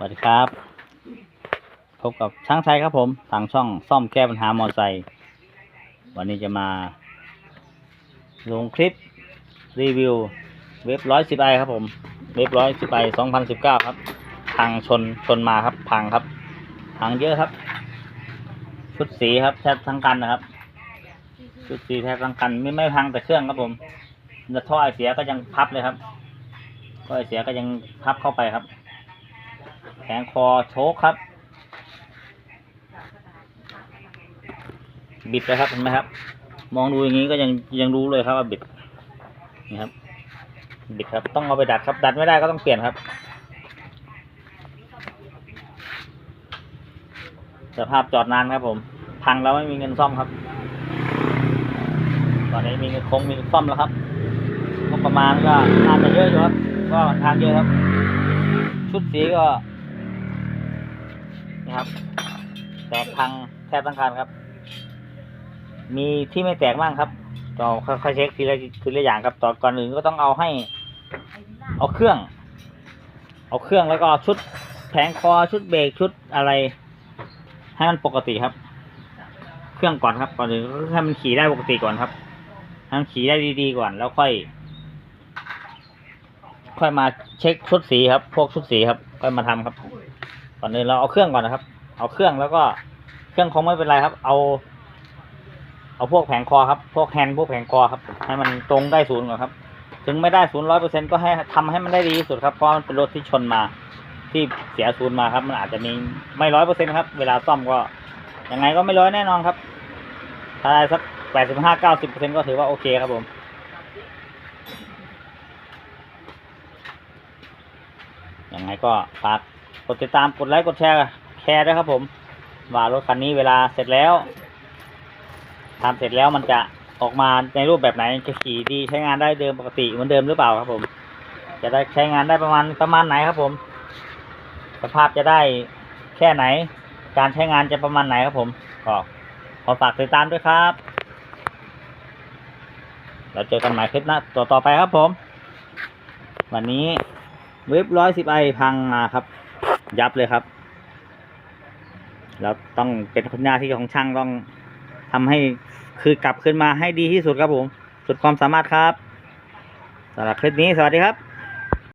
สวัสดีครับ พบกับช่างชัยครับผมทางช่องซ่อมแก้ปัญหามอเตอร์ไซค์วันนี้จะมาลงคลิปรีวิวเว็บร้อยสิบไอครับผมเว็บร้อยสิบไอสองพันสิบเก้าครับพังชนชนมาครับพังครับพังเยอะครับ ชุดสีครับแทบทั้งคันนะครับ ชุดสีแทบทั้งคันไม่ไม่พังแต่เครื่องครับผมแต่ท่อไอเสียก็ยังพับเลยครับท่อไอเสียก็ยังพับเข้าไปครับ แผงคอโชคครับ บิดเลยครับเห็นไหมครับ มองดูอย่างนี้ก็ยังยังรู้เลยครับว่าบิดนี่ครับ บิดครับต้องเอาไปดัดครับ ดัดไม่ได้ก็ต้องเปลี่ยนครับสภาพจอดนานครับผม พังแล้วไม่มีเงินซ่อมครับ ตอนนี้มีเงินคงมีเงินซ่อมแล้วครับงบประมาณก็น่าจะเยอะอยู่ครับ ก็ทางเยอะครับ ชุดสีก็ ครับ แตกพังแทบทั้งคันครับ มีที่ไม่แตกบ้างครับต่อค่อยๆเช็คทีละทีละอย่างครับต่อก่อนอื่นก็ต้องเอาให้ เอาเครื่อง เอาเครื่องแล้วก็ชุดแผงคอชุดเบรกชุดอะไร ให้มันปกติครับ เครื่องก่อนครับ ก่อนอื่นให้มันขี่ได้ปกติก่อนครับให้มันขี่ได้ดีๆก่อนแล้วค่อย ค่อยมาเช็คชุดสีครับ พวกชุดสีครับ ค่อยมาทำครับ ก่อนอื่นเราเอาเครื่องก่อนนะครับ เอาเครื่องแล้วก็เครื่องคงไม่เป็นไรครับ เอา เอาพวกแผงคอครับ พวกแฮนด์พวกแผงคอครับ ให้มันตรงได้ศูนย์ก่อนครับ ถึงไม่ได้ศูนย์ร้อยเปอร์เซ็นก็ให้ทำให้มันได้ดีที่สุดครับ เพราะมันเป็นรถที่ชนมา ที่เสียศูนย์มาครับ มันอาจจะมีไม่ร้อยเปอร์เซ็นครับ เวลาซ่อมก็ยังไงก็ไม่ร้อยแน่นอนครับ ถ้าได้สักแปดสิบห้าเก้าสิบเปอร์เซ็นก็ถือว่าโอเคครับผมยังไงก็ฝาก กดติดตามกดไลค์กดแชร์แชร์ด้วยครับผม ว่ารถคันนี้เวลาเสร็จแล้วทำเสร็จแล้วมันจะออกมาในรูปแบบไหนจะขี่ดีใช้งานได้เดิมปกติเหมือนเดิมหรือเปล่าครับผม จะได้ใช้งานได้ประมาณประมาณไหนครับผม สภาพจะได้แค่ไหน การใช้งานจะประมาณไหนครับผมก็ขอฝากติดตามด้วยครับเราเจอกันใหม่คลิปหน้าต่อต่อไปครับผม วันนี้เว็บร้อยสิบไอพังมาครับ ยับเลยครับ แล้วต้องเป็นหน้าที่ของช่างต้องทำให้คือกลับขึ้นมาให้ดีที่สุดครับผม สุดความสามารถครับสำหรับคลิปนี้สวัสดีครับ